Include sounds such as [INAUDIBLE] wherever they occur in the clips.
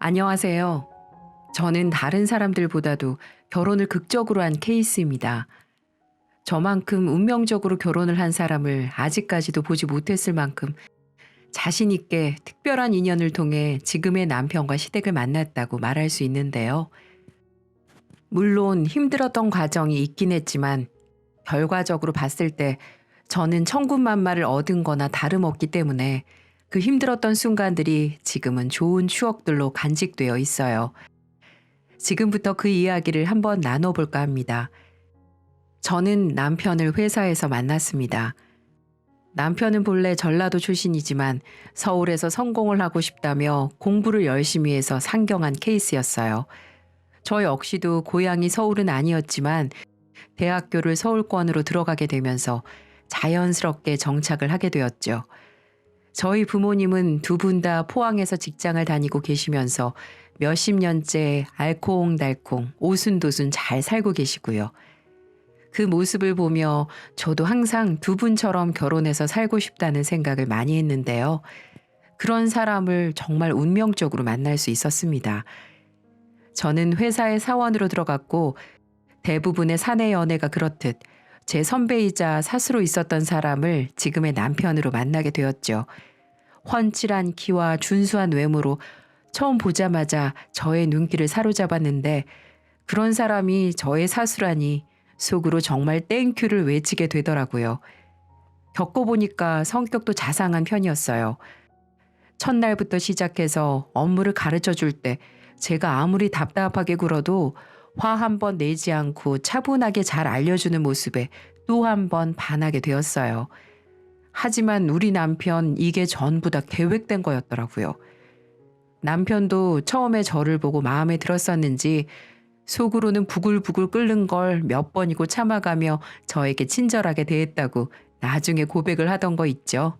안녕하세요. 저는 다른 사람들보다도 결혼을 극적으로 한 케이스입니다. 저만큼 운명적으로 결혼을 한 사람을 아직까지도 보지 못했을 만큼 자신 있게 특별한 인연을 통해 지금의 남편과 시댁을 만났다고 말할 수 있는데요. 물론 힘들었던 과정이 있긴 했지만 결과적으로 봤을 때 저는 천군만마를 얻은 거나 다름없기 때문에 그 힘들었던 순간들이 지금은 좋은 추억들로 간직되어 있어요. 지금부터 그 이야기를 한번 나눠볼까 합니다. 저는 남편을 회사에서 만났습니다. 남편은 본래 전라도 출신이지만 서울에서 성공을 하고 싶다며 공부를 열심히 해서 상경한 케이스였어요. 저 역시도 고향이 서울은 아니었지만 대학교를 서울권으로 들어가게 되면서 자연스럽게 정착을 하게 되었죠. 저희 부모님은 두 분 다 포항에서 직장을 다니고 계시면서 몇십 년째 알콩달콩 오순도순 잘 살고 계시고요. 그 모습을 보며 저도 항상 두 분처럼 결혼해서 살고 싶다는 생각을 많이 했는데요. 그런 사람을 정말 운명적으로 만날 수 있었습니다. 저는 회사에 사원으로 들어갔고 대부분의 사내 연애가 그렇듯 제 선배이자 사수로 있었던 사람을 지금의 남편으로 만나게 되었죠. 훤칠한 키와 준수한 외모로 처음 보자마자 저의 눈길을 사로잡았는데 그런 사람이 저의 사수라니 속으로 정말 땡큐를 외치게 되더라고요. 겪어보니까 성격도 자상한 편이었어요. 첫날부터 시작해서 업무를 가르쳐 줄 때 제가 아무리 답답하게 굴어도 화 한 번 내지 않고 차분하게 잘 알려주는 모습에 또 한 번 반하게 되었어요. 하지만 우리 남편 이게 전부 다 계획된 거였더라고요. 남편도 처음에 저를 보고 마음에 들었었는지 속으로는 부글부글 끓는 걸 몇 번이고 참아가며 저에게 친절하게 대했다고 나중에 고백을 하던 거 있죠.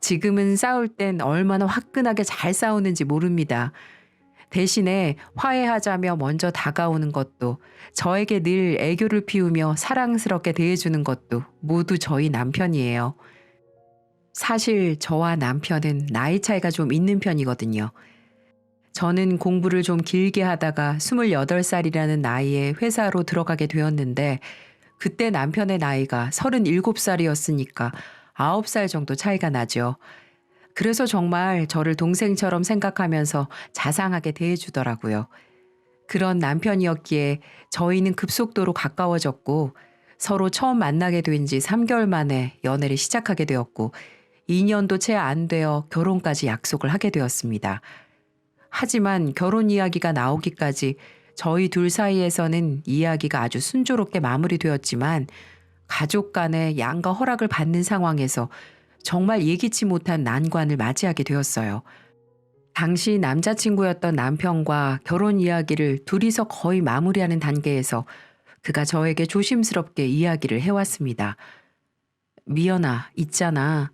지금은 싸울 땐 얼마나 화끈하게 잘 싸우는지 모릅니다. 대신에 화해하자며 먼저 다가오는 것도 저에게 늘 애교를 피우며 사랑스럽게 대해주는 것도 모두 저희 남편이에요. 사실 저와 남편은 나이 차이가 좀 있는 편이거든요. 저는 공부를 좀 길게 하다가 28살이라는 나이에 회사로 들어가게 되었는데 그때 남편의 나이가 37살이었으니까 9살 정도 차이가 나죠. 그래서 정말 저를 동생처럼 생각하면서 자상하게 대해주더라고요. 그런 남편이었기에 저희는 급속도로 가까워졌고 서로 처음 만나게 된 지 3개월 만에 연애를 시작하게 되었고 2년도 채 안 되어 결혼까지 약속을 하게 되었습니다. 하지만 결혼 이야기가 나오기까지 저희 둘 사이에서는 이야기가 아주 순조롭게 마무리되었지만 가족 간의 양가 허락을 받는 상황에서 정말 예기치 못한 난관을 맞이하게 되었어요. 당시 남자친구였던 남편과 결혼 이야기를 둘이서 거의 마무리하는 단계에서 그가 저에게 조심스럽게 이야기를 해왔습니다. 미연아, 있잖아.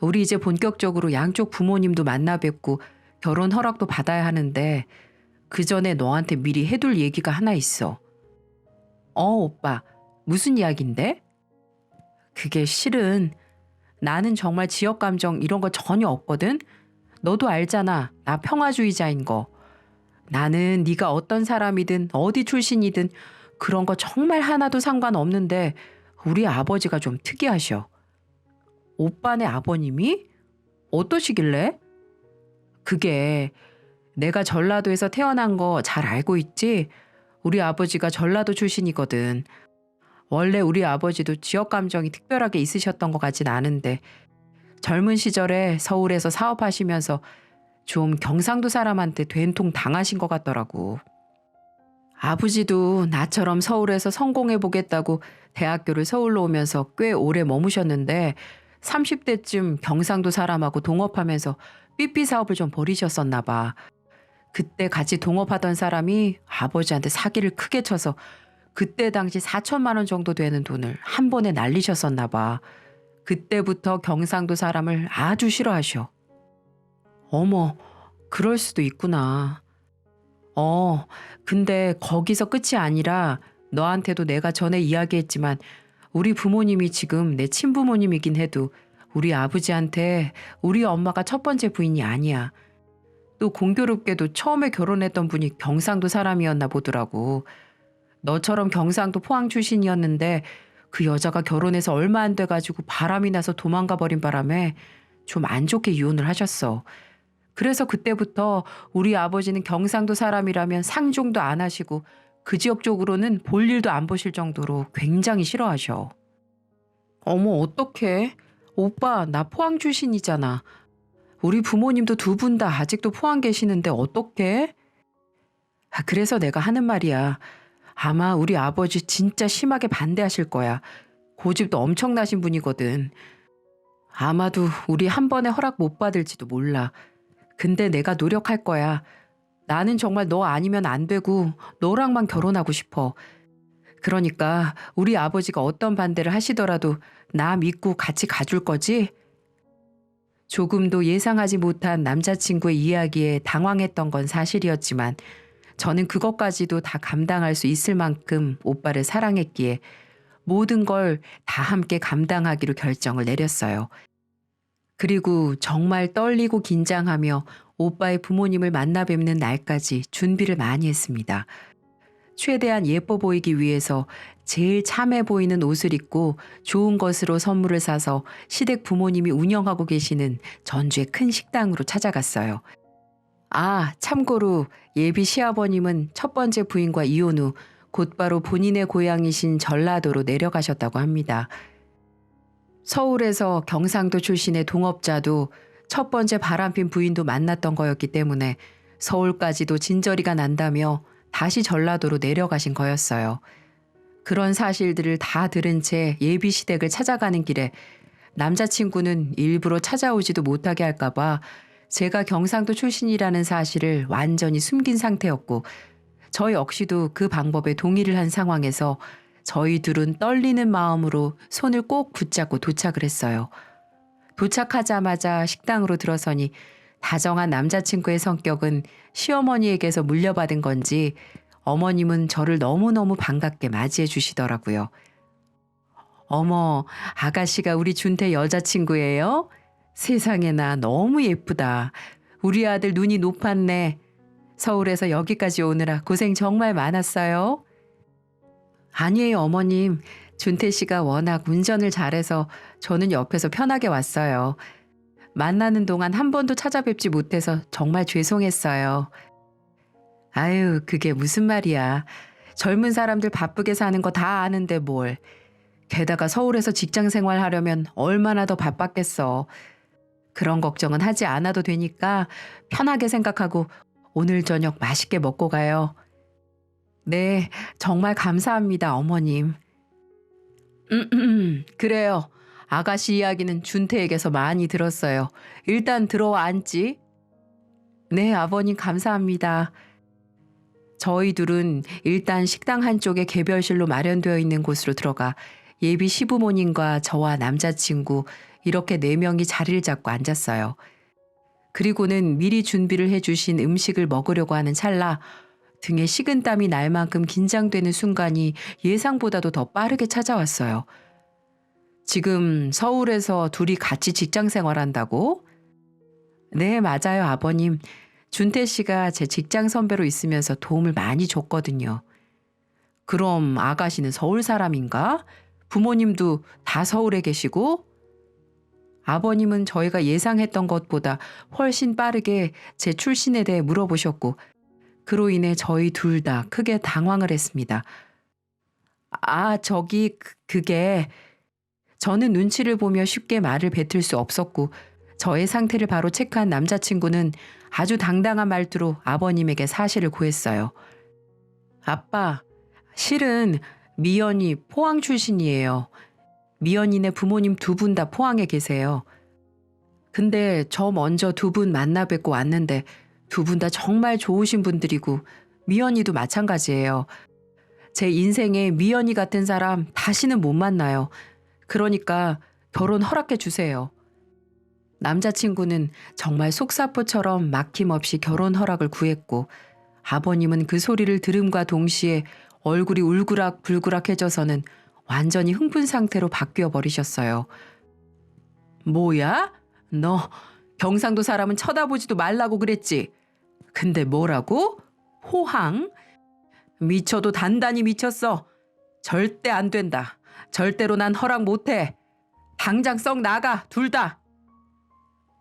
우리 이제 본격적으로 양쪽 부모님도 만나 뵙고 결혼 허락도 받아야 하는데 그 전에 너한테 미리 해둘 얘기가 하나 있어. 어, 오빠. 무슨 이야기인데? 그게 실은 나는 정말 지역 감정 이런 거 전혀 없거든. 너도 알잖아. 나 평화주의자인 거. 나는 네가 어떤 사람이든 어디 출신이든 그런 거 정말 하나도 상관없는데 우리 아버지가 좀 특이하셔. 오빠네 아버님이 어떠시길래? 그게 내가 전라도에서 태어난 거 잘 알고 있지? 우리 아버지가 전라도 출신이거든. 원래 우리 아버지도 지역 감정이 특별하게 있으셨던 것 같진 않은데 젊은 시절에 서울에서 사업하시면서 좀 경상도 사람한테 된통 당하신 것 같더라고. 아버지도 나처럼 서울에서 성공해 보겠다고 대학교를 서울로 오면서 꽤 오래 머무셨는데 30대쯤 경상도 사람하고 동업하면서 삐삐 사업을 좀 벌이셨었나 봐. 그때 같이 동업하던 사람이 아버지한테 사기를 크게 쳐서 그때 당시 4천만 원 정도 되는 돈을 한 번에 날리셨었나 봐. 그때부터 경상도 사람을 아주 싫어하셔. 어머, 그럴 수도 있구나. 어, 근데 거기서 끝이 아니라 너한테도 내가 전에 이야기했지만 우리 부모님이 지금 내 친부모님이긴 해도 우리 아버지한테 우리 엄마가 첫 번째 부인이 아니야. 또 공교롭게도 처음에 결혼했던 분이 경상도 사람이었나 보더라고. 너처럼 경상도 포항 출신이었는데 그 여자가 결혼해서 얼마 안 돼가지고 바람이 나서 도망가 버린 바람에 좀 안 좋게 이혼을 하셨어. 그래서 그때부터 우리 아버지는 경상도 사람이라면 상종도 안 하시고 그 지역 쪽으로는 볼 일도 안 보실 정도로 굉장히 싫어하셔. 어머, 어떡해. 오빠, 나 포항 출신이잖아. 우리 부모님도 두 분 다 아직도 포항 계시는데 어떡해? 아, 그래서 내가 하는 말이야. 아마 우리 아버지 진짜 심하게 반대하실 거야. 고집도 엄청나신 분이거든. 아마도 우리 한 번에 허락 못 받을지도 몰라. 근데 내가 노력할 거야. 나는 정말 너 아니면 안 되고 너랑만 결혼하고 싶어. 그러니까 우리 아버지가 어떤 반대를 하시더라도 나 믿고 같이 가줄 거지? 조금도 예상하지 못한 남자친구의 이야기에 당황했던 건 사실이었지만 저는 그것까지도 다 감당할 수 있을 만큼 오빠를 사랑했기에 모든 걸 다 함께 감당하기로 결정을 내렸어요. 그리고 정말 떨리고 긴장하며 오빠의 부모님을 만나 뵙는 날까지 준비를 많이 했습니다. 최대한 예뻐 보이기 위해서 제일 참해 보이는 옷을 입고 좋은 것으로 선물을 사서 시댁 부모님이 운영하고 계시는 전주의 큰 식당으로 찾아갔어요. 아, 참고로 예비 시아버님은 첫 번째 부인과 이혼 후 곧바로 본인의 고향이신 전라도로 내려가셨다고 합니다. 서울에서 경상도 출신의 동업자도 첫 번째 바람핀 부인도 만났던 거였기 때문에 서울까지도 진저리가 난다며 다시 전라도로 내려가신 거였어요. 그런 사실들을 다 들은 채 예비 시댁을 찾아가는 길에 남자친구는 일부러 찾아오지도 못하게 할까봐 제가 경상도 출신이라는 사실을 완전히 숨긴 상태였고 저 역시도 그 방법에 동의를 한 상황에서 저희 둘은 떨리는 마음으로 손을 꼭 붙잡고 도착을 했어요. 도착하자마자 식당으로 들어서니 다정한 남자친구의 성격은 시어머니에게서 물려받은 건지 어머님은 저를 너무너무 반갑게 맞이해 주시더라고요. 어머, 아가씨가 우리 준태 여자친구예요? 세상에나 너무 예쁘다. 우리 아들 눈이 높았네. 서울에서 여기까지 오느라 고생 정말 많았어요. 아니에요, 어머님. 준태 씨가 워낙 운전을 잘해서 저는 옆에서 편하게 왔어요. 만나는 동안 한 번도 찾아뵙지 못해서 정말 죄송했어요. 아유, 그게 무슨 말이야. 젊은 사람들 바쁘게 사는 거 다 아는데 뭘. 게다가 서울에서 직장 생활 하려면 얼마나 더 바빴겠어. 그런 걱정은 하지 않아도 되니까 편하게 생각하고 오늘 저녁 맛있게 먹고 가요. 네, 정말 감사합니다, 어머님. 음, 그래요. 아가씨 이야기는 준태에게서 많이 들었어요. 일단 들어와 앉지. 네, 아버님 감사합니다. 저희 둘은 일단 식당 한쪽에 개별실로 마련되어 있는 곳으로 들어가 예비 시부모님과 저와 남자친구 이렇게 네 명이 자리를 잡고 앉았어요. 그리고는 미리 준비를 해주신 음식을 먹으려고 하는 찰나 등에 식은땀이 날 만큼 긴장되는 순간이 예상보다도 더 빠르게 찾아왔어요. 지금 서울에서 둘이 같이 직장 생활한다고? 네, 맞아요, 아버님. 준태 씨가 제 직장 선배로 있으면서 도움을 많이 줬거든요. 그럼 아가씨는 서울 사람인가? 부모님도 다 서울에 계시고? 아버님은 저희가 예상했던 것보다 훨씬 빠르게 제 출신에 대해 물어보셨고, 그로 인해 저희 둘 다 크게 당황을 했습니다. 아, 저기, 그- 그게. 저는 눈치를 보며 쉽게 말을 뱉을 수 없었고, 저의 상태를 바로 체크한 남자친구는 아주 당당한 말투로 아버님에게 사실을 고했어요. 아빠, 실은 미연이 포항 출신이에요. 미연이네 부모님 두 분 다 포항에 계세요. 근데 저 먼저 두 분 만나 뵙고 왔는데 두 분 다 정말 좋으신 분들이고 미연이도 마찬가지예요. 제 인생에 미연이 같은 사람 다시는 못 만나요. 그러니까 결혼 허락해 주세요. 남자친구는 정말 속사포처럼 막힘없이 결혼 허락을 구했고 아버님은 그 소리를 들음과 동시에 얼굴이 울그락불그락해져서는 완전히 흥분 상태로 바뀌어 버리셨어요. 뭐야? 너 경상도 사람은 쳐다보지도 말라고 그랬지? 근데 뭐라고? 호황? 미쳐도 단단히 미쳤어. 절대 안 된다. 절대로 난 허락 못해. 당장 썩 나가, 둘 다.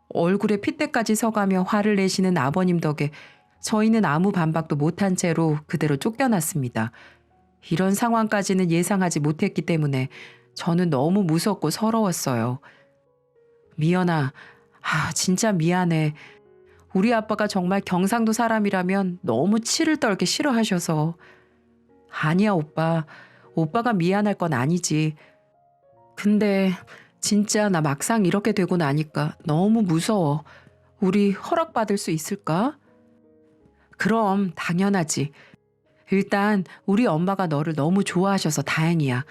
얼굴에 핏대까지 서가며 화를 내시는 아버님 덕에 저희는 아무 반박도 못한 채로 그대로 쫓겨났습니다. 이런 상황까지는 예상하지 못했기 때문에 저는 너무 무섭고 서러웠어요. 미연아, 아, 진짜 미안해. 우리 아빠가 정말 경상도 사람이라면 너무 치를 떨게 싫어하셔서. 아니야, 오빠. 오빠가 미안할 건 아니지. 근데 진짜 나 막상 이렇게 되고 나니까 너무 무서워. 우리 허락받을 수 있을까? 그럼 당연하지. 일단 우리 엄마가 너를 너무 좋아하셔서 다행이야.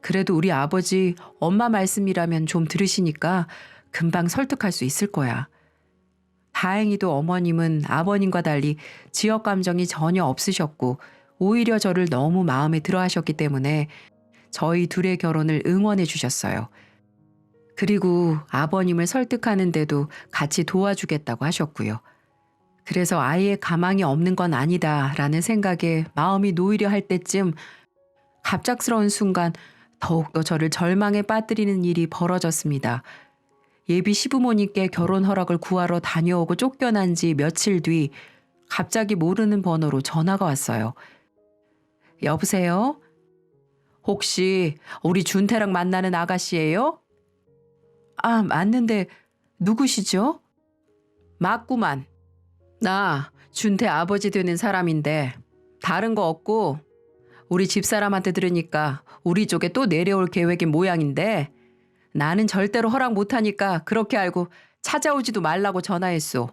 그래도 우리 아버지 엄마 말씀이라면 좀 들으시니까 금방 설득할 수 있을 거야. 다행히도 어머님은 아버님과 달리 지역 감정이 전혀 없으셨고 오히려 저를 너무 마음에 들어 하셨기 때문에 저희 둘의 결혼을 응원해 주셨어요. 그리고 아버님을 설득하는데도 같이 도와주겠다고 하셨고요. 그래서 아이의 가망이 없는 건 아니다라는 생각에 마음이 놓이려 할 때쯤 갑작스러운 순간 더욱더 저를 절망에 빠뜨리는 일이 벌어졌습니다. 예비 시부모님께 결혼 허락을 구하러 다녀오고 쫓겨난 지 며칠 뒤 갑자기 모르는 번호로 전화가 왔어요. 여보세요? 혹시 우리 준태랑 만나는 아가씨예요? 아, 맞는데 누구시죠? 맞구만. 나 준태 아버지 되는 사람인데 다른 거 없고 우리 집사람한테 들으니까 우리 쪽에 또 내려올 계획인 모양인데 나는 절대로 허락 못하니까 그렇게 알고 찾아오지도 말라고 전화했소.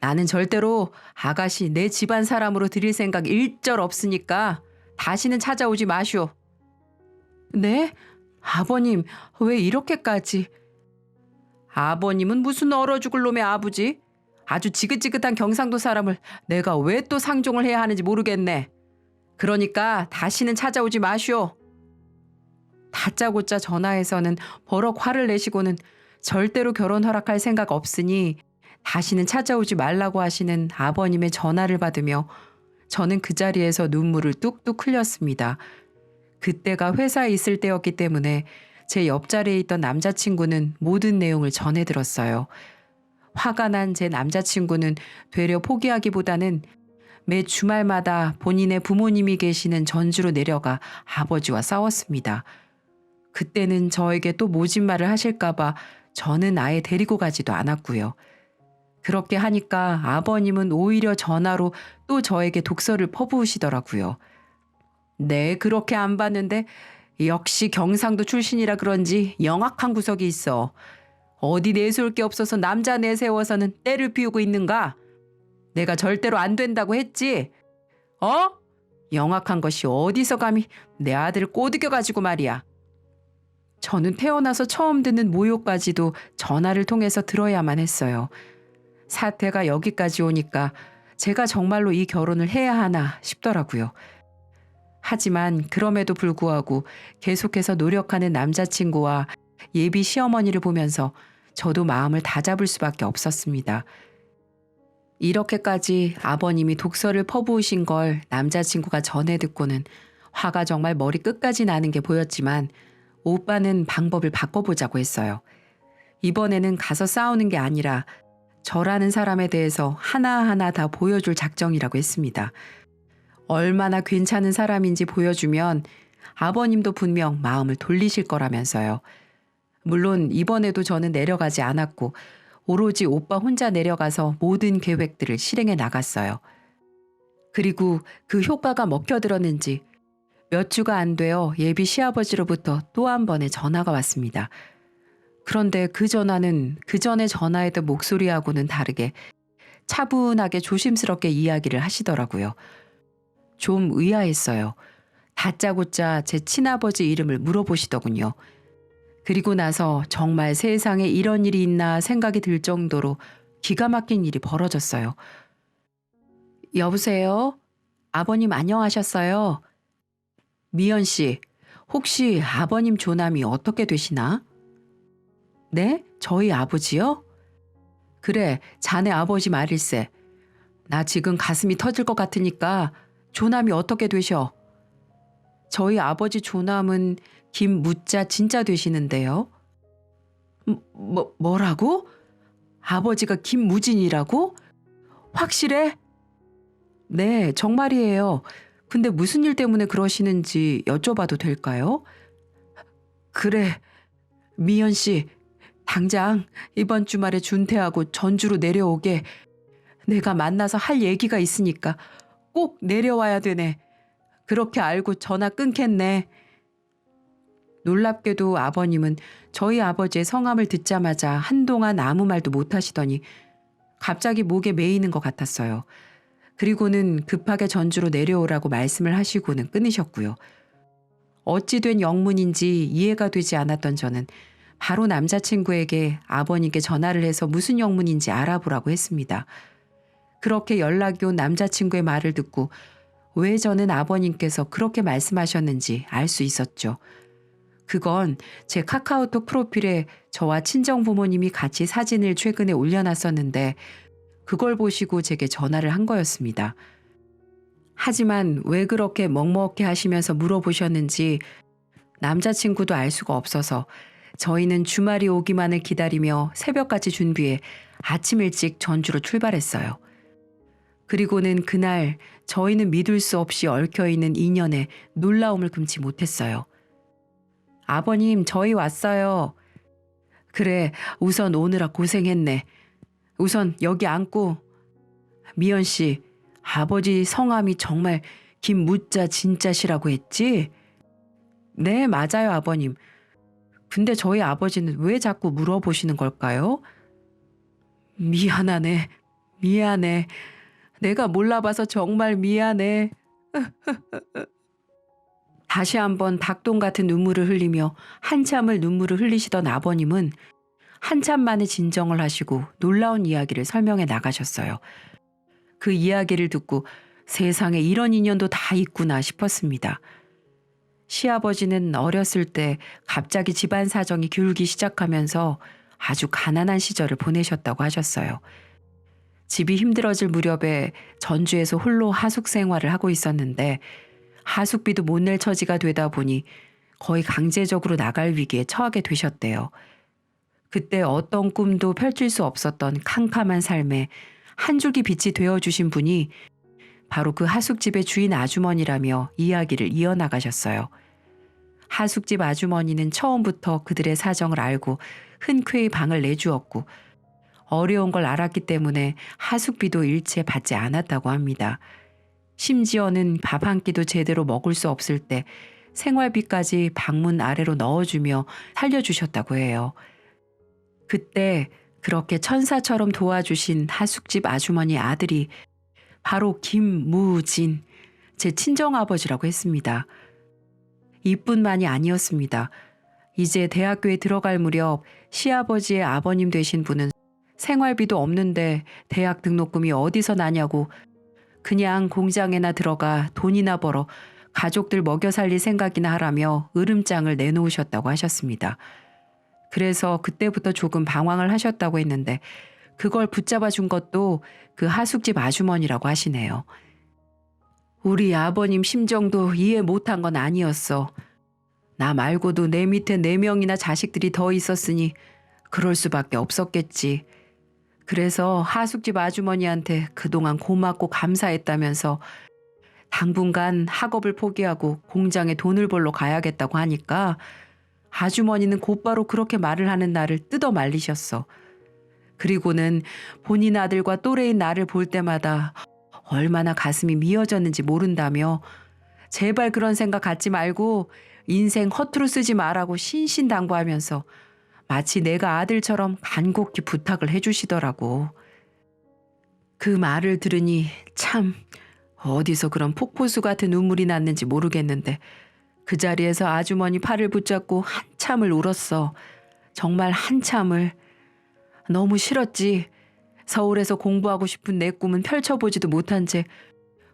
나는 절대로 아가씨 내 집안 사람으로 드릴 생각 일절 없으니까 다시는 찾아오지 마시오. 네? 아버님, 왜 이렇게까지? 아버님은 무슨 얼어 죽을 놈의 아버지? 아주 지긋지긋한 경상도 사람을 내가 왜 또 상종을 해야 하는지 모르겠네. 그러니까 다시는 찾아오지 마시오. 다짜고짜 전화해서는 버럭 화를 내시고는 절대로 결혼 허락할 생각 없으니 다시는 찾아오지 말라고 하시는 아버님의 전화를 받으며 저는 그 자리에서 눈물을 뚝뚝 흘렸습니다. 그때가 회사에 있을 때였기 때문에 제 옆자리에 있던 남자친구는 모든 내용을 전해 들었어요. 화가 난 제 남자친구는 되려 포기하기보다는 매 주말마다 본인의 부모님이 계시는 전주로 내려가 아버지와 싸웠습니다. 그때는 저에게 또 모진말을 하실까봐 저는 아예 데리고 가지도 않았고요. 그렇게 하니까 아버님은 오히려 전화로 또 저에게 독서를 퍼부으시더라고요. 네, 그렇게 안 봤는데 역시 경상도 출신이라 그런지 영악한 구석이 있어. 어디 내세울 게 없어서 남자 내세워서는 때를 피우고 있는가? 내가 절대로 안 된다고 했지. 어? 영악한 것이 어디서 감히 내 아들을 꼬드겨 가지고 말이야. 저는 태어나서 처음 듣는 모욕까지도 전화를 통해서 들어야만 했어요. 사태가 여기까지 오니까 제가 정말로 이 결혼을 해야 하나 싶더라고요. 하지만 그럼에도 불구하고 계속해서 노력하는 남자친구와 예비 시어머니를 보면서 저도 마음을 다잡을 수밖에 없었습니다. 이렇게까지 아버님이 독서를 퍼부으신 걸 남자친구가 전해 듣고는 화가 정말 머리 끝까지 나는 게 보였지만 오빠는 방법을 바꿔보자고 했어요. 이번에는 가서 싸우는 게 아니라 저라는 사람에 대해서 하나하나 다 보여줄 작정이라고 했습니다. 얼마나 괜찮은 사람인지 보여주면 아버님도 분명 마음을 돌리실 거라면서요. 물론 이번에도 저는 내려가지 않았고 오로지 오빠 혼자 내려가서 모든 계획들을 실행해 나갔어요. 그리고 그 효과가 먹혀들었는지 몇 주가 안 되어 예비 시아버지로부터 또 한 번의 전화가 왔습니다. 그런데 그 전화는 그 전에 전화했던 목소리하고는 다르게 차분하게 조심스럽게 이야기를 하시더라고요. 좀 의아했어요. 다짜고짜 제 친아버지 이름을 물어보시더군요. 그리고 나서 정말 세상에 이런 일이 있나 생각이 들 정도로 기가 막힌 일이 벌어졌어요. 여보세요? 아버님 안녕하셨어요? 미연 씨, 혹시 아버님 조남이 어떻게 되시나? 네? 저희 아버지요? 그래, 자네 아버지 말일세. 나 지금 가슴이 터질 것 같으니까 조남이 어떻게 되셔? 저희 아버지 조남은 김무자 진짜 되시는데요. 뭐, 뭐라고? 아버지가 김무진이라고? 확실해? 네, 정말이에요. 근데 무슨 일 때문에 그러시는지 여쭤봐도 될까요? 그래, 미연 씨, 당장 이번 주말에 준태하고 전주로 내려오게. 내가 만나서 할 얘기가 있으니까 꼭 내려와야 되네. 그렇게 알고 전화 끊겠네. 놀랍게도 아버님은 저희 아버지의 성함을 듣자마자 한동안 아무 말도 못 하시더니 갑자기 목에 메이는 것 같았어요. 그리고는 급하게 전주로 내려오라고 말씀을 하시고는 끊으셨고요. 어찌 된 영문인지 이해가 되지 않았던 저는 바로 남자친구에게 아버님께 전화를 해서 무슨 영문인지 알아보라고 했습니다. 그렇게 연락이 온 남자친구의 말을 듣고 왜 저는 아버님께서 그렇게 말씀하셨는지 알 수 있었죠. 그건 제 카카오톡 프로필에 저와 친정 부모님이 같이 사진을 최근에 올려놨었는데 그걸 보시고 제게 전화를 한 거였습니다. 하지만 왜 그렇게 먹먹해 하시면서 물어보셨는지 남자친구도 알 수가 없어서 저희는 주말이 오기만을 기다리며 새벽까지 준비해 아침 일찍 전주로 출발했어요. 그리고는 그날 저희는 믿을 수 없이 얽혀있는 인연에 놀라움을 금치 못했어요. 아버님, 저희 왔어요. 그래, 우선 오느라 고생했네. 우선 여기 앉고. 미연 씨, 아버지 성함이 정말 김무자 진짜시라고 했지? 네, 맞아요, 아버님. 근데 저희 아버지는 왜 자꾸 물어보시는 걸까요? 미안하네. 미안해. 내가 몰라봐서 정말 미안해. [LAUGHS] 다시 한번 닭똥 같은 눈물을 흘리며 한참을 눈물을 흘리시던 아버님은 한참 만에 진정을 하시고 놀라운 이야기를 설명해 나가셨어요. 그 이야기를 듣고 세상에 이런 인연도 다 있구나 싶었습니다. 시아버지는 어렸을 때 갑자기 집안 사정이 기울기 시작하면서 아주 가난한 시절을 보내셨다고 하셨어요. 집이 힘들어질 무렵에 전주에서 홀로 하숙 생활을 하고 있었는데 하숙비도 못 낼 처지가 되다 보니 거의 강제적으로 나갈 위기에 처하게 되셨대요. 그때 어떤 꿈도 펼칠 수 없었던 캄캄한 삶에 한 줄기 빛이 되어 주신 분이 바로 그 하숙집의 주인 아주머니라며 이야기를 이어나가셨어요. 하숙집 아주머니는 처음부터 그들의 사정을 알고 흔쾌히 방을 내주었고 어려운 걸 알았기 때문에 하숙비도 일체 받지 않았다고 합니다. 심지어는 밥 한 끼도 제대로 먹을 수 없을 때 생활비까지 방문 아래로 넣어주며 살려주셨다고 해요. 그때 그렇게 천사처럼 도와주신 하숙집 아주머니 아들이 바로 김무진, 제 친정아버지라고 했습니다. 이뿐만이 아니었습니다. 이제 대학교에 들어갈 무렵 시아버지의 아버님 되신 분은 생활비도 없는데 대학 등록금이 어디서 나냐고 그냥 공장에나 들어가 돈이나 벌어 가족들 먹여 살릴 생각이나 하라며 으름장을 내놓으셨다고 하셨습니다. 그래서 그때부터 조금 방황을 하셨다고 했는데 그걸 붙잡아 준 것도 그 하숙집 아주머니라고 하시네요. 우리 아버님 심정도 이해 못한 건 아니었어. 나 말고도 내 밑에 네 명이나 자식들이 더 있었으니 그럴 수밖에 없었겠지. 그래서 하숙집 아주머니한테 그동안 고맙고 감사했다면서 당분간 학업을 포기하고 공장에 돈을 벌러 가야겠다고 하니까 아주머니는 곧바로 그렇게 말을 하는 나를 뜯어 말리셨어. 그리고는 본인 아들과 또래인 나를 볼 때마다 얼마나 가슴이 미어졌는지 모른다며 제발 그런 생각 갖지 말고 인생 허투루 쓰지 말라고 신신당부하면서 마치 내가 아들처럼 간곡히 부탁을 해주시더라고. 그 말을 들으니 참 어디서 그런 폭포수 같은 눈물이 났는지 모르겠는데 그 자리에서 아주머니 팔을 붙잡고 한참을 울었어. 정말 한참을. 너무 싫었지. 서울에서 공부하고 싶은 내 꿈은 펼쳐보지도 못한 채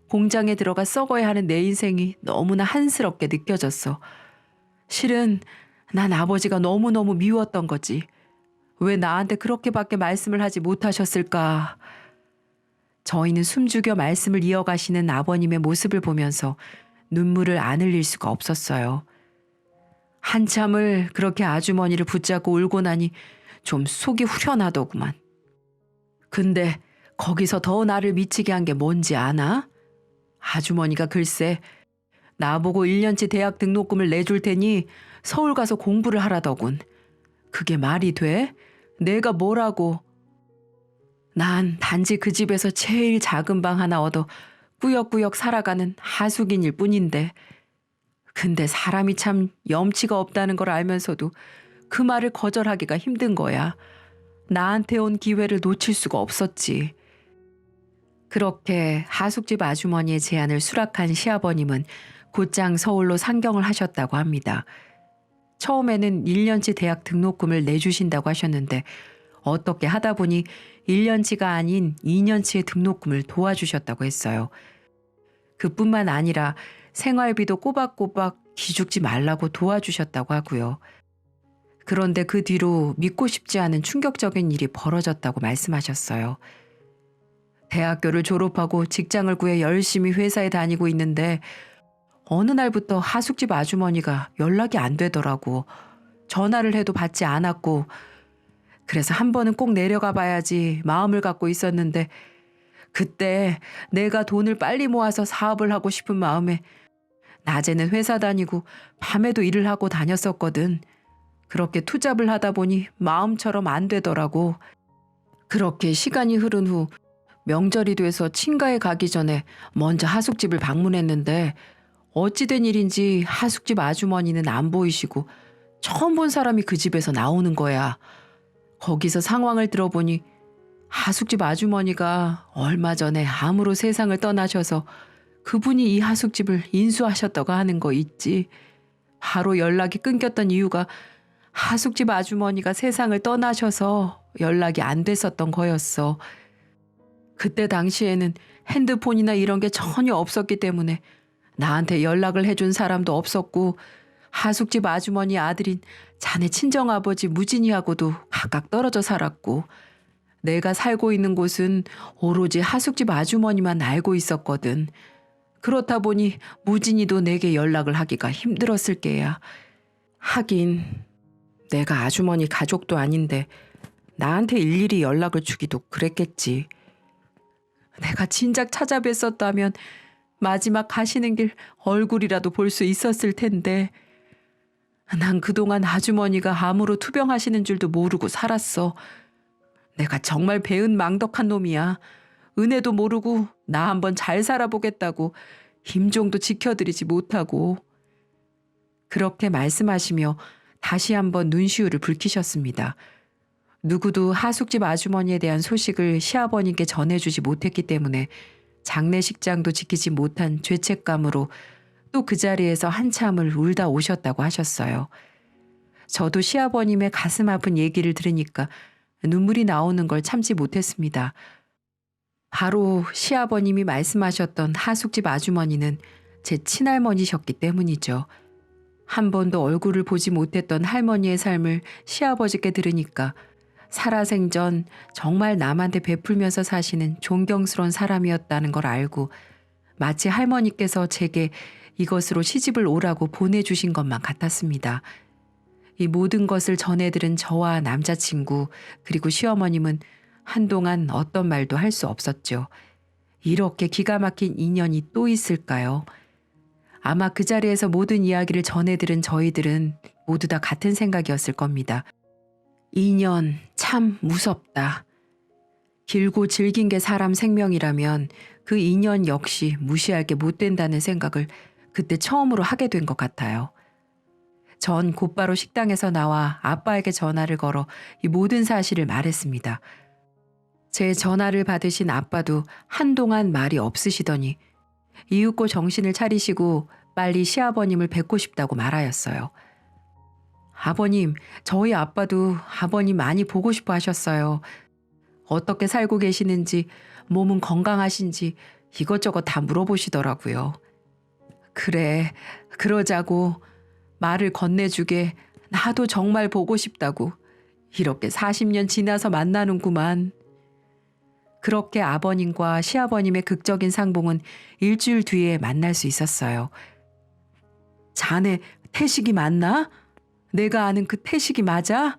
공장에 들어가 썩어야 하는 내 인생이 너무나 한스럽게 느껴졌어. 실은 난 아버지가 너무너무 미웠던 거지. 왜 나한테 그렇게밖에 말씀을 하지 못하셨을까? 저희는 숨죽여 말씀을 이어가시는 아버님의 모습을 보면서 눈물을 안 흘릴 수가 없었어요. 한참을 그렇게 아주머니를 붙잡고 울고 나니 좀 속이 후련하더구만. 근데 거기서 더 나를 미치게 한 게 뭔지 아나? 아주머니가 글쎄 나보고 1년치 대학 등록금을 내줄 테니 서울 가서 공부를 하라더군. 그게 말이 돼? 내가 뭐라고? 난 단지 그 집에서 제일 작은 방 하나 얻어 꾸역꾸역 살아가는 하숙인일 뿐인데. 근데 사람이 참 염치가 없다는 걸 알면서도 그 말을 거절하기가 힘든 거야. 나한테 온 기회를 놓칠 수가 없었지. 그렇게 하숙집 아주머니의 제안을 수락한 시아버님은 곧장 서울로 상경을 하셨다고 합니다. 처음에는 1년치 대학 등록금을 내주신다고 하셨는데 어떻게 하다 보니 1년치가 아닌 2년치의 등록금을 도와주셨다고 했어요. 그뿐만 아니라 생활비도 꼬박꼬박 기죽지 말라고 도와주셨다고 하고요. 그런데 그 뒤로 믿고 싶지 않은 충격적인 일이 벌어졌다고 말씀하셨어요. 대학교를 졸업하고 직장을 구해 열심히 회사에 다니고 있는데 어느 날부터 하숙집 아주머니가 연락이 안 되더라고. 전화를 해도 받지 않았고 그래서 한 번은 꼭 내려가 봐야지 마음을 갖고 있었는데 그때 내가 돈을 빨리 모아서 사업을 하고 싶은 마음에 낮에는 회사 다니고 밤에도 일을 하고 다녔었거든. 그렇게 투잡을 하다 보니 마음처럼 안 되더라고. 그렇게 시간이 흐른 후 명절이 돼서 친가에 가기 전에 먼저 하숙집을 방문했는데 어찌된 일인지 하숙집 아주머니는 안 보이시고 처음 본 사람이 그 집에서 나오는 거야. 거기서 상황을 들어보니 하숙집 아주머니가 얼마 전에 암으로 세상을 떠나셔서 그분이 이 하숙집을 인수하셨다고 하는 거 있지. 바로 연락이 끊겼던 이유가 하숙집 아주머니가 세상을 떠나셔서 연락이 안 됐었던 거였어. 그때 당시에는 핸드폰이나 이런 게 전혀 없었기 때문에 나한테 연락을 해준 사람도 없었고 하숙집 아주머니 아들인 자네 친정아버지 무진이하고도 각각 떨어져 살았고 내가 살고 있는 곳은 오로지 하숙집 아주머니만 알고 있었거든. 그렇다 보니 무진이도 내게 연락을 하기가 힘들었을 게야. 하긴 내가 아주머니 가족도 아닌데 나한테 일일이 연락을 주기도 그랬겠지. 내가 진작 찾아뵀었다면 마지막 가시는 길 얼굴이라도 볼 수 있었을 텐데. 난 그동안 아주머니가 암으로 투병하시는 줄도 모르고 살았어. 내가 정말 배은 망덕한 놈이야. 은혜도 모르고 나 한번 잘 살아보겠다고 힘종도 지켜드리지 못하고. 그렇게 말씀하시며 다시 한번 눈시울을 붉히셨습니다. 누구도 하숙집 아주머니에 대한 소식을 시아버님께 전해주지 못했기 때문에 장례식장도 지키지 못한 죄책감으로 또 그 자리에서 한참을 울다 오셨다고 하셨어요. 저도 시아버님의 가슴 아픈 얘기를 들으니까 눈물이 나오는 걸 참지 못했습니다. 바로 시아버님이 말씀하셨던 하숙집 아주머니는 제 친할머니셨기 때문이죠. 한 번도 얼굴을 보지 못했던 할머니의 삶을 시아버지께 들으니까 살아생전 정말 남한테 베풀면서 사시는 존경스러운 사람이었다는 걸 알고 마치 할머니께서 제게 이것으로 시집을 오라고 보내주신 것만 같았습니다. 이 모든 것을 전해들은 저와 남자친구 그리고 시어머님은 한동안 어떤 말도 할 수 없었죠. 이렇게 기가 막힌 인연이 또 있을까요? 아마 그 자리에서 모든 이야기를 전해들은 저희들은 모두 다 같은 생각이었을 겁니다. 인연 참 무섭다. 길고 질긴 게 사람 생명이라면 그 인연 역시 무시할 게 못 된다는 생각을 그때 처음으로 하게 된 것 같아요. 전 곧바로 식당에서 나와 아빠에게 전화를 걸어 이 모든 사실을 말했습니다. 제 전화를 받으신 아빠도 한동안 말이 없으시더니 이윽고 정신을 차리시고 빨리 시아버님을 뵙고 싶다고 말하였어요. 아버님, 저희 아빠도 아버님 많이 보고 싶어 하셨어요. 어떻게 살고 계시는지, 몸은 건강하신지 이것저것 다 물어보시더라고요. 그래, 그러자고 말을 건네주게 나도 정말 보고 싶다고 이렇게 40년 지나서 만나는구만. 그렇게 아버님과 시아버님의 극적인 상봉은 일주일 뒤에 만날 수 있었어요. 자네 태식이 맞나? 내가 아는 그 태식이 맞아?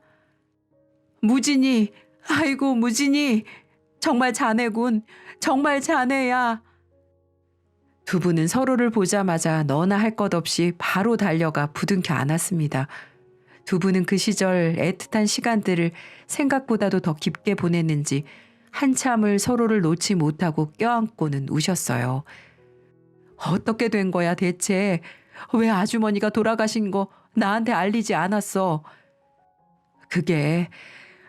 무진이, 아이고 무진이, 정말 자네군, 정말 자네야. 두 분은 서로를 보자마자 너나 할 것 없이 바로 달려가 부둥켜 안았습니다. 두 분은 그 시절 애틋한 시간들을 생각보다도 더 깊게 보냈는지 한참을 서로를 놓지 못하고 껴안고는 우셨어요. 어떻게 된 거야 대체? 왜 아주머니가 돌아가신 거 나한테 알리지 않았어? 그게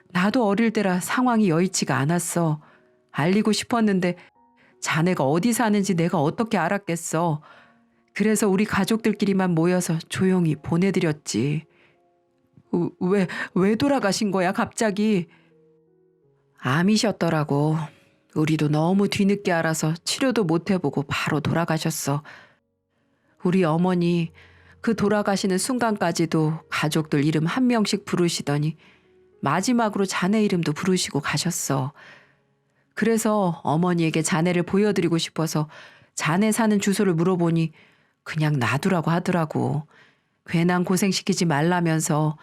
나도 어릴 때라 상황이 여의치가 않았어. 알리고 싶었는데 자네가 어디 사는지 내가 어떻게 알았겠어. 그래서 우리 가족들끼리만 모여서 조용히 보내드렸지. 우- 왜, 왜 돌아가신 거야, 갑자기? 암이셨더라고. 우리도 너무 뒤늦게 알아서 치료도 못 해보고 바로 돌아가셨어. 우리 어머니 그 돌아가시는 순간까지도 가족들 이름 한 명씩 부르시더니 마지막으로 자네 이름도 부르시고 가셨어. 그래서 어머니에게 자네를 보여드리고 싶어서 자네 사는 주소를 물어보니 그냥 놔두라고 하더라고. 괜한 고생시키지 말라면서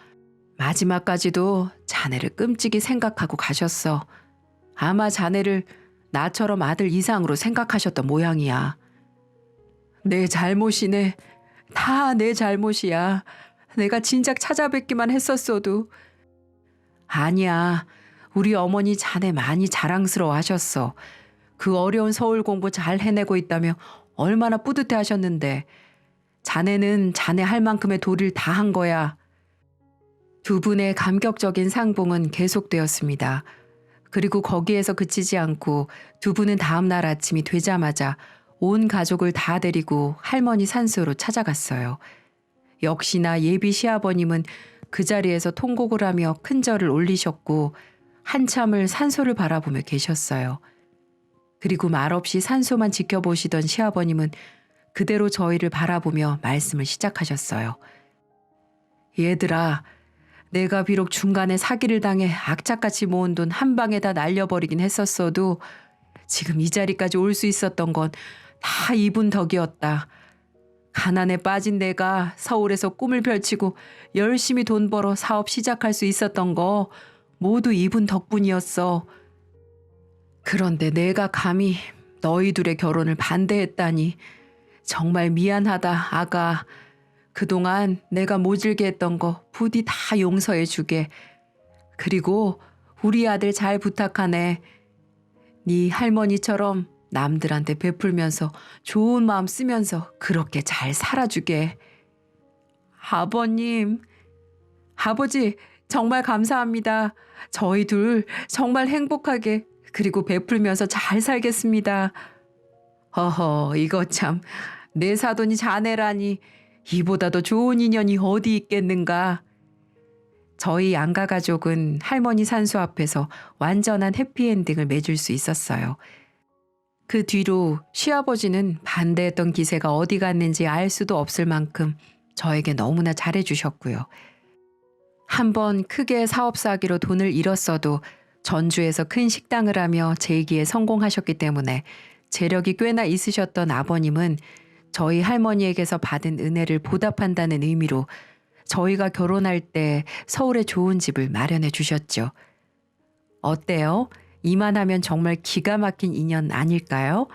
마지막까지도 자네를 끔찍이 생각하고 가셨어. 아마 자네를 나처럼 아들 이상으로 생각하셨던 모양이야. 내 잘못이네. 다 내 잘못이야. 내가 진작 찾아뵙기만 했었어도. 아니야. 우리 어머니 자네 많이 자랑스러워 하셨어. 그 어려운 서울 공부 잘 해내고 있다며 얼마나 뿌듯해 하셨는데. 자네는 자네 할 만큼의 도리를 다 한 거야. 두 분의 감격적인 상봉은 계속되었습니다. 그리고 거기에서 그치지 않고 두 분은 다음 날 아침이 되자마자 온 가족을 다 데리고 할머니 산소로 찾아갔어요. 역시나 예비 시아버님은 그 자리에서 통곡을 하며 큰 절을 올리셨고 한참을 산소를 바라보며 계셨어요. 그리고 말없이 산소만 지켜보시던 시아버님은 그대로 저희를 바라보며 말씀을 시작하셨어요. 얘들아, 내가 비록 중간에 사기를 당해 악착같이 모은 돈 한 방에 다 날려버리긴 했었어도 지금 이 자리까지 올 수 있었던 건 다 이분 덕이었다. 가난에 빠진 내가 서울에서 꿈을 펼치고 열심히 돈 벌어 사업 시작할 수 있었던 거 모두 이분 덕분이었어. 그런데 내가 감히 너희 둘의 결혼을 반대했다니 정말 미안하다, 아가. 그동안 내가 모질게 했던 거 부디 다 용서해 주게. 그리고 우리 아들 잘 부탁하네. 네 할머니처럼 남들한테 베풀면서 좋은 마음 쓰면서 그렇게 잘 살아주게. 아버님, 아버지 정말 감사합니다. 저희 둘 정말 행복하게 그리고 베풀면서 잘 살겠습니다. 허허, 이거 참 내 사돈이 자네라니 이보다 더 좋은 인연이 어디 있겠는가. 저희 양가 가족은 할머니 산소 앞에서 완전한 해피엔딩을 맺을 수 있었어요. 그 뒤로 시아버지는 반대했던 기세가 어디 갔는지 알 수도 없을 만큼 저에게 너무나 잘해주셨고요. 한 번 크게 사업 사기로 돈을 잃었어도 전주에서 큰 식당을 하며 재기에 성공하셨기 때문에 재력이 꽤나 있으셨던 아버님은 저희 할머니에게서 받은 은혜를 보답한다는 의미로 저희가 결혼할 때 서울에 좋은 집을 마련해 주셨죠. 어때요? 이만하면 정말 기가 막힌 인연 아닐까요?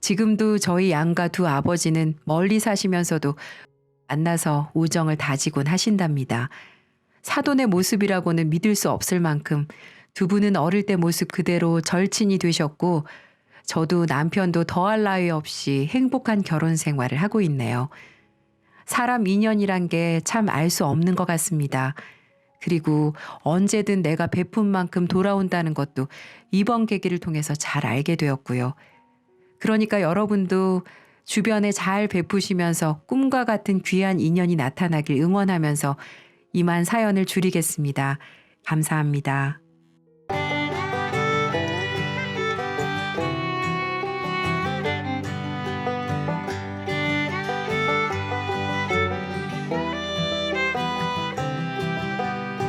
지금도 저희 양가 두 아버지는 멀리 사시면서도 만나서 우정을 다지곤 하신답니다. 사돈의 모습이라고는 믿을 수 없을 만큼 두 분은 어릴 때 모습 그대로 절친이 되셨고 저도 남편도 더할 나위 없이 행복한 결혼 생활을 하고 있네요. 사람 인연이란 게 참 알 수 없는 것 같습니다. 그리고 언제든 내가 베푼 만큼 돌아온다는 것도 이번 계기를 통해서 잘 알게 되었고요. 그러니까 여러분도 주변에 잘 베푸시면서 꿈과 같은 귀한 인연이 나타나길 응원하면서 이만 사연을 줄이겠습니다. 감사합니다.